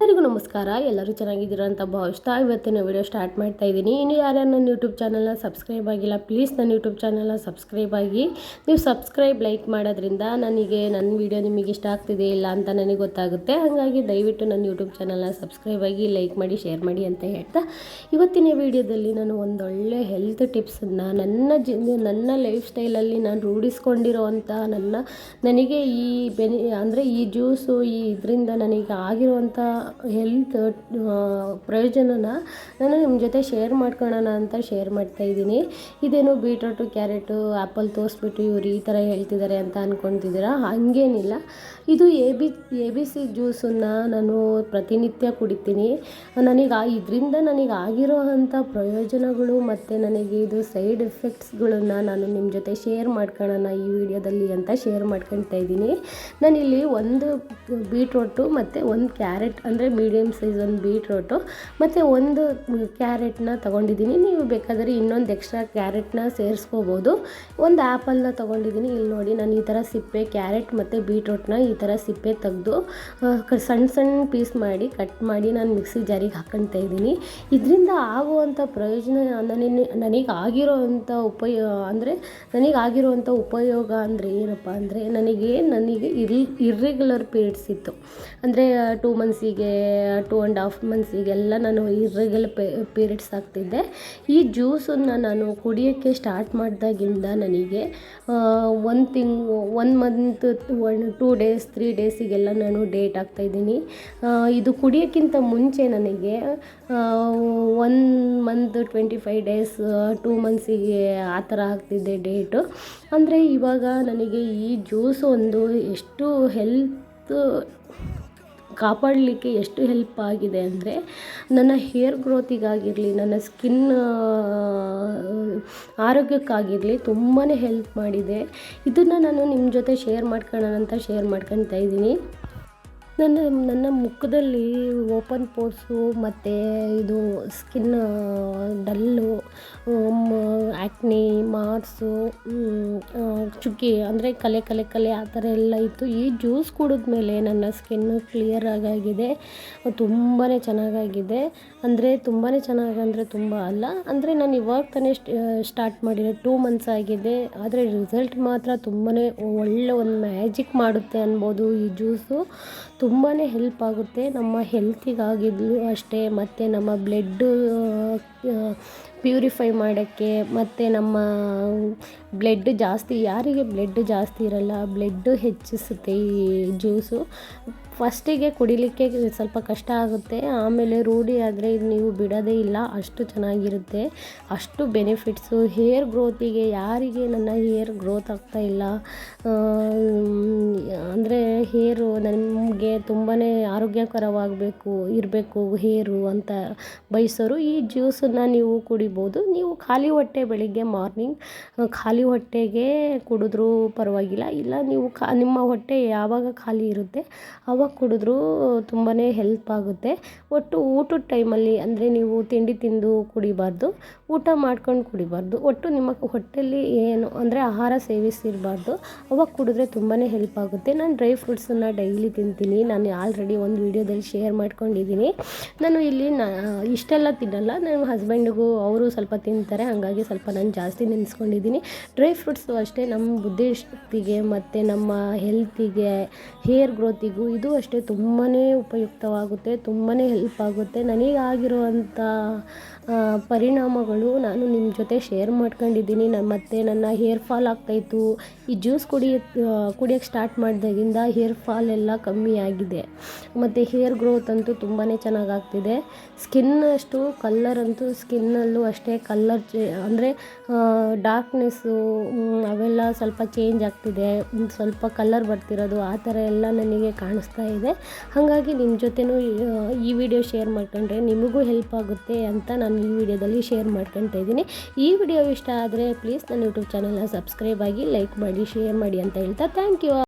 ಎಲ್ಲರಿಗೂ ನಮಸ್ಕಾರ. ಎಲ್ಲರೂ ಚೆನ್ನಾಗಿದ್ದೀರಾ ಅಂತ ಭಾವಿಸ್ತಾ ಇವತ್ತಿನ ವಿಡಿಯೋ ಸ್ಟಾರ್ಟ್ ಮಾಡ್ತಾ ಇದ್ದೀನಿ. ಇನ್ನು ಯಾರ್ಯಾರು ನನ್ನ ಯೂಟ್ಯೂಬ್ ಚಾನಲ್ನ ಸಬ್ಸ್ಕ್ರೈಬ್ ಆಗಿಲ್ಲ ಪ್ಲೀಸ್ ನನ್ನ ಯೂಟ್ಯೂಬ್ ಚಾನಲ್ನ ಸಬ್ಸ್ಕ್ರೈಬ್ ಆಗಿ. ನೀವು ಸಬ್ಸ್ಕ್ರೈಬ್ ಲೈಕ್ ಮಾಡೋದ್ರಿಂದ ನನಗೆ, ನನ್ನ ವಿಡಿಯೋ ನಿಮಗೆ ಇಷ್ಟ ಆಗ್ತಿದೆ ಇಲ್ಲ ಅಂತ ನನಗೆ ಗೊತ್ತಾಗುತ್ತೆ. ಹಾಗಾಗಿ ದಯವಿಟ್ಟು ನನ್ನ ಯೂಟ್ಯೂಬ್ ಚಾನಲ್ನ ಸಬ್ಸ್ಕ್ರೈಬ್ ಆಗಿ ಲೈಕ್ ಮಾಡಿ ಶೇರ್ ಮಾಡಿ ಅಂತ ಹೇಳ್ತಾ ಇವತ್ತಿನ ವಿಡಿಯೋದಲ್ಲಿ ನಾನು ಒಂದೊಳ್ಳೆ ಹೆಲ್ತ್ ಟಿಪ್ಸನ್ನು ನನ್ನ ಜಿ, ನನ್ನ ಲೈಫ್ ಸ್ಟೈಲಲ್ಲಿ ನಾನು ರೂಢಿಸ್ಕೊಂಡಿರೋವಂಥ ನನ್ನ, ನನಗೆ ಈ ಬೆನಿ, ಅಂದರೆ ಈ ಜ್ಯೂಸು ಈ ಇದರಿಂದ ನನಗೆ ಆಗಿರುವಂಥ ಹೆಲ್ತ್ ಪ್ರಯೋಜನನ ನಾನು ನಿಮ್ಮ ಜೊತೆ ಶೇರ್ ಮಾಡ್ಕೊಳ್ಳೋಣ ಅಂತ ಶೇರ್ ಮಾಡ್ತಾ ಇದ್ದೀನಿ. ಇದೇನು ಬೀಟ್ರೋಟು ಕ್ಯಾರೆಟು ಆ್ಯಪಲ್ ತೋರಿಸ್ಬಿಟ್ಟು ಇವ್ರು ಈ ಥರ ಹೇಳ್ತಿದ್ದಾರೆ ಅಂತ ಅಂದ್ಕೊತಿದ್ದೀರಾ ಹಾಗೇನಿಲ್ಲ. ಇದು A B A B C ಜ್ಯೂಸನ್ನು ನಾನು ಪ್ರತಿನಿತ್ಯ ಕುಡಿತೀನಿ. ನನಗೆ ಇದರಿಂದ ನನಗೆ ಆಗಿರೋ ಅಂಥ ಪ್ರಯೋಜನಗಳು ಮತ್ತು ನನಗೆ ಇದು ಸೈಡ್ ಎಫೆಕ್ಟ್ಸ್ಗಳನ್ನು ನಾನು ನಿಮ್ಮ ಜೊತೆ ಶೇರ್ ಮಾಡ್ಕೊಳ್ಳೋಣ ಈ ವಿಡಿಯೋದಲ್ಲಿ ಅಂತ ಶೇರ್ ಮಾಡ್ಕೊಳ್ತಾ ಇದ್ದೀನಿ. ನಾನಿಲ್ಲಿ ಒಂದು ಬೀಟ್ರೋಟು ಮತ್ತು ಒಂದು ಕ್ಯಾರೆಟ್ ಅಂದರೆ ಮೀಡಿಯಮ್ ಸೈಜ್ ಒಂದು ಬೀಟ್ರೋಟು ಮತ್ತು ಒಂದು ಕ್ಯಾರೆಟ್ನ ತೊಗೊಂಡಿದ್ದೀನಿ. ನೀವು ಬೇಕಾದರೆ ಇನ್ನೊಂದು ಎಕ್ಸ್ಟ್ರಾ ಕ್ಯಾರೆಟ್ನ ಸೇರಿಸ್ಕೋಬೋದು. ಒಂದು ಆ್ಯಪಲ್ನ ತೊಗೊಂಡಿದ್ದೀನಿ. ಇಲ್ಲಿ ನೋಡಿ ನಾನು ಈ ಥರ ಸಿಪ್ಪೆ, ಕ್ಯಾರೆಟ್ ಮತ್ತು ಬೀಟ್ರೋಟ್ನ ಈ ಥರ ಸಿಪ್ಪೆ ತೆಗೆದು ಸಣ್ಣ ಸಣ್ಣ ಪೀಸ್ ಮಾಡಿ, ಕಟ್ ಮಾಡಿ ನಾನು ಮಿಕ್ಸಿ ಜಾರಿಗೆ ಹಾಕ್ಕೊಳ್ತಾ ಇದ್ದೀನಿ. ಇದರಿಂದ ಆಗುವಂಥ ಪ್ರಯೋಜನ ನನಗೆ ನನಗೆ ಆಗಿರೋ ಅಂಥ ಉಪಯೋಗ ಅಂದರೆ ನನಗೆ ಆಗಿರುವಂಥ ಉಪಯೋಗ ಅಂದರೆ ಏನಪ್ಪ ಅಂದರೆ ನನಗೆ ನನಗೆ ಇರ್ ಇರ್ರೆಗ್ಯುಲರ್ ಪೀರಿಯಡ್ಸ್ ಇತ್ತು. ಅಂದರೆ ಟೂ ಮಂತ್ಸಿಗೆ ಟೂ ಆ್ಯಂಡ್ ಹಾಫ್ ಮಂತ್ಸಿಗೆಲ್ಲ ನಾನು ಇರ್ರೆಗ್ಯುಲರ್ ಪೀರಿಯಡ್ಸ್ ಆಗ್ತಿದ್ದೆ ಈ ಜ್ಯೂಸನ್ನು ನಾನು ಕುಡಿಯೋಕ್ಕೆ ಸ್ಟಾರ್ಟ್ ಮಾಡಿದಾಗಿಂದ ನನಗೆ ಒಂದು ತಿಂಗ್ one month one two days three ಡೇಸಿಗೆಲ್ಲ ನಾನು ಡೇಟ್ ಆಗ್ತಾಯಿದ್ದೀನಿ ಇದು ಕುಡಿಯೋಕ್ಕಿಂತ ಮುಂಚೆ ನನಗೆ one month twenty five days two ಮಂತ್ಸಿಗೆ ಆ ಥರ ಆಗ್ತಿದ್ದೆ ಡೇಟು ಅಂದರೆ ಇವಾಗ ನನಗೆ ಈ ಜ್ಯೂಸ್ ಒಂದು ಎಷ್ಟು ಹೆಲ್ತ್ ಕಾಪಾಡಲಿಕ್ಕೆ ಎಷ್ಟು ಹೆಲ್ಪ್ ಆಗಿದೆ ಅಂದರೆ ನನ್ನ ಹೇರ್ ಗ್ರೋತಿಗಾಗಿರಲಿ ನನ್ನ ಸ್ಕಿನ್ ಆರೋಗ್ಯಕ್ಕಾಗಿರಲಿ ತುಂಬಾ ಹೆಲ್ಪ್ ಮಾಡಿದೆ. ಇದನ್ನು ನಾನು ನಿಮ್ಮ ಜೊತೆ ಶೇರ್ ಮಾಡ್ಕೊಳ್ಳೋಣ ಅಂತ ಶೇರ್ ಮಾಡ್ಕೊತಾ ಇದ್ದೀನಿ. ನನ್ನ ನನ್ನ ಮುಖದಲ್ಲಿ ಓಪನ್ ಪೋರ್ಸು ಮತ್ತು ಇದು ಸ್ಕಿನ್ ಡಲ್ಲು ಆ್ಯಕ್ನಿ ಮಾರ್ಸು ಚುಕ್ಕಿ, ಅಂದರೆ ಕಲೆ ಕಲೆ ಕಲೆ ಆ ಥರ ಎಲ್ಲ ಇತ್ತು. ಈ ಜ್ಯೂಸ್ ಕುಡಿದ್ಮೇಲೆ ನನ್ನ ಸ್ಕಿನ್ನು ಕ್ಲಿಯರ್ ಆಗಾಗಿದೆ. ತುಂಬಾ ಚೆನ್ನಾಗಾಗಿದೆ. ಅಂದರೆ ತುಂಬಾ ಚೆನ್ನಾಗಂದರೆ ತುಂಬ ಅಲ್ಲ. ಅಂದರೆ ನಾನು ಇವಾಗ ತಾನೇ ಸ್ಟಾರ್ಟ್ ಮಾಡಿರೋ ಟೂ ಮಂತ್ಸ್ ಆಗಿದೆ. ಆದರೆ ರಿಸಲ್ಟ್ ಮಾತ್ರ ತುಂಬಾ ಒಳ್ಳೆ ಒಂದು ಮ್ಯಾಜಿಕ್ ಮಾಡುತ್ತೆ ಅನ್ಬೋದು ಈ ಜ್ಯೂಸು ತುಂಬಾ ಹೆಲ್ಪ್ ಆಗುತ್ತೆ. ನಮ್ಮ ಹೆಲ್ತಿಗಾಗಿದ್ಲು ಅಷ್ಟೇ. ಮತ್ತು ನಮ್ಮ ಬ್ಲಡ್ಡು ಪ್ಯೂರಿಫೈ ಮಾಡೋಕ್ಕೆ ಮತ್ತು ನಮ್ಮ ಬ್ಲಡ್ ಜಾಸ್ತಿ, ಯಾರಿಗೆ ಬ್ಲಡ್ ಜಾಸ್ತಿ ಇರಲ್ಲ ಬ್ಲಡ್ಡು ಹೆಚ್ಚಿಸುತ್ತೆ ಈ ಜ್ಯೂಸು ಫಸ್ಟಿಗೆ ಕುಡಿಲಿಕ್ಕೆ ಸ್ವಲ್ಪ ಕಷ್ಟ ಆಗುತ್ತೆ, ಆಮೇಲೆ ರೂಢಿ ಆದರೆ ನೀವು ಬಿಡೋದೇ ಇಲ್ಲ, ಅಷ್ಟು ಚೆನ್ನಾಗಿರುತ್ತೆ. ಅಷ್ಟು ಬೆನಿಫಿಟ್ಸು ಹೇರ್ ಗ್ರೋತಿಗೆ ಯಾರಿಗೆ ನನ್ನ ಹೇರ್ ಗ್ರೋತ್ ಆಗ್ತಾ ಇಲ್ಲ. ಅಂದರೆ ಹೇರು ನಮಗೆ ತುಂಬಾ ಆರೋಗ್ಯಕರವಾಗಬೇಕು, ಇರಬೇಕು ಹೇರು ಅಂತ ಬಯಸೋರು ಈ ಜ್ಯೂಸನ್ನು ನೀವು ಕುಡಿಬೋದು. ನೀವು ಖಾಲಿ ಹೊಟ್ಟೆ ಬೆಳಿಗ್ಗೆ ಮಾರ್ನಿಂಗ್ ಖಾಲಿ ಹೊಟ್ಟೆಗೆ ಕುಡಿದ್ರೂ ಪರವಾಗಿಲ್ಲ. ಇಲ್ಲ, ನೀವು ಖಾ, ನಿಮ್ಮ ಹೊಟ್ಟೆ ಯಾವಾಗ ಖಾಲಿ ಇರುತ್ತೆ ಆವಾಗ ಕುಡಿದ್ರೂ ತುಂಬಾ ಹೆಲ್ಪ್ ಆಗುತ್ತೆ. ಒಟ್ಟು ಊಟದ ಟೈಮಲ್ಲಿ ಅಂದರೆ ನೀವು ತಿಂಡಿ ತಿಂದು ಕುಡಿಬಾರ್ದು, ಊಟ ಮಾಡ್ಕೊಂಡು ಕುಡಿಬಾರ್ದು. ಒಟ್ಟು ನಿಮ್ಮ ಹೊಟ್ಟೆಯಲ್ಲಿ ಏನು ಅಂದರೆ ಆಹಾರ ಸೇವಿಸಿರಬಾರ್ದು, ಅವಾಗ ಕುಡಿದ್ರೆ ತುಂಬಾ ಹೆಲ್ಪ್ ಆಗುತ್ತೆ. ನಾನು ಡ್ರೈ ಫ್ರೂಟ್ಸನ್ನು ಡೈಲಿ ತಿಂತೀನಿ. ನಾನು ಆಲ್ರೆಡಿ ಒಂದು ವೀಡಿಯೋದಲ್ಲಿ ಶೇರ್ ಮಾಡ್ಕೊಂಡಿದ್ದೀನಿ. ನಾನು ಇಲ್ಲಿ ನಾ, ಇಷ್ಟೆಲ್ಲ ತಿನ್ನಲ್ಲ. ನನ್ನ ಹಸ್ಬೆಂಡಿಗೂ ಅವರು ಸ್ವಲ್ಪ ತಿಂತಾರೆ, ಹಾಗಾಗಿ ಸ್ವಲ್ಪ ನಾನು ಜಾಸ್ತಿ ನೆನೆಸ್ಕೊಂಡಿದ್ದೀನಿ. ಡ್ರೈ ಫ್ರೂಟ್ಸು ಅಷ್ಟೇ ನಮ್ಮ ಬುದ್ಧಿಶಕ್ತಿಗೆ ಮತ್ತು ನಮ್ಮ ಹೆಲ್ತಿಗೆ ಹೇರ್ ಗ್ರೋತಿಗೂ ಇದು ಅಷ್ಟೇ ತುಂಬಾ ಉಪಯುಕ್ತವಾಗುತ್ತೆ ತುಂಬಾ ಹೆಲ್ಪ್ ಆಗುತ್ತೆ. ನನಗಾಗಿರುವಂಥ ಪರಿಣಾಮಗಳು ನಾನು ನಿಮ್ಮ ಜೊತೆ ಶೇರ್ ಮಾಡ್ಕೊಂಡಿದ್ದೀನಿ. ನಾನು ಮತ್ತು ನನ್ನ ಹೇರ್ ಫಾಲ್ ಆಗ್ತಾಯಿತ್ತು ಈ ಜ್ಯೂಸ್ ಕುಡಿಯ ಕುಡಿಯೋಕ್ಕೆ ಸ್ಟಾರ್ಟ್ ಮಾಡಿದಾಗಿಂದ ಹೇರ್ ಫಾಲ್ ಎಲ್ಲ ಕಮ್ಮಿ ಆಗಿದೆ. ಮತ್ತು ಹೇರ್ ಗ್ರೋತ್ ಅಂತೂ ತುಂಬಾ ಚೆನ್ನಾಗಾಗ್ತಿದೆ ಸ್ಕಿನ್ ಅಷ್ಟು ಕಲ್ಲರ್ ಅಂತೂ ಸ್ಕಿನ್ನಲ್ಲೂ ಅಷ್ಟೇ ಕಲ್ಲರ್ ಚೇ, ಅಂದರೆ ಡಾರ್ಕ್ನೆಸ್ಸು ಅವೆಲ್ಲ ಸ್ವಲ್ಪ ಚೇಂಜ್ ಆಗ್ತಿದೆ. ಸ್ವಲ್ಪ ಕಲ್ಲರ್ ಬರ್ತಿರೋದು ಆ ಥರ ಎಲ್ಲ ನನಗೆ ಕಾಣಿಸ್ತಾ ಇದೆ. ಹಾಗಾಗಿ ನಿಮ್ಮ ಜೊತೆನೂ ಈ ವಿಡಿಯೋ ಶೇರ್ ಮಾಡ್ಕೊಂಡ್ರೆ ನಿಮಗೂ ಹೆಲ್ಪ್ ಆಗುತ್ತೆ ಅಂತ ಈ ವಿಡಿಯೋದಲ್ಲಿ ಶೇರ್ ಮಾಡ್ಕೊತಾ ಇದ್ದೀನಿ. ಈ ವಿಡಿಯೋ ಇಷ್ಟ ಆದರೆ ಪ್ಲೀಸ್ ನನ್ನ ಯೂಟ್ಯೂಬ್ ಚಾನಲ್ನ ಸಬ್ಸ್ಕ್ರೈಬ್ ಆಗಿ ಲೈಕ್ ಮಾಡಿ ಶೇರ್ ಮಾಡಿ ಅಂತ ಹೇಳ್ತಾ ಥ್ಯಾಂಕ್ ಯು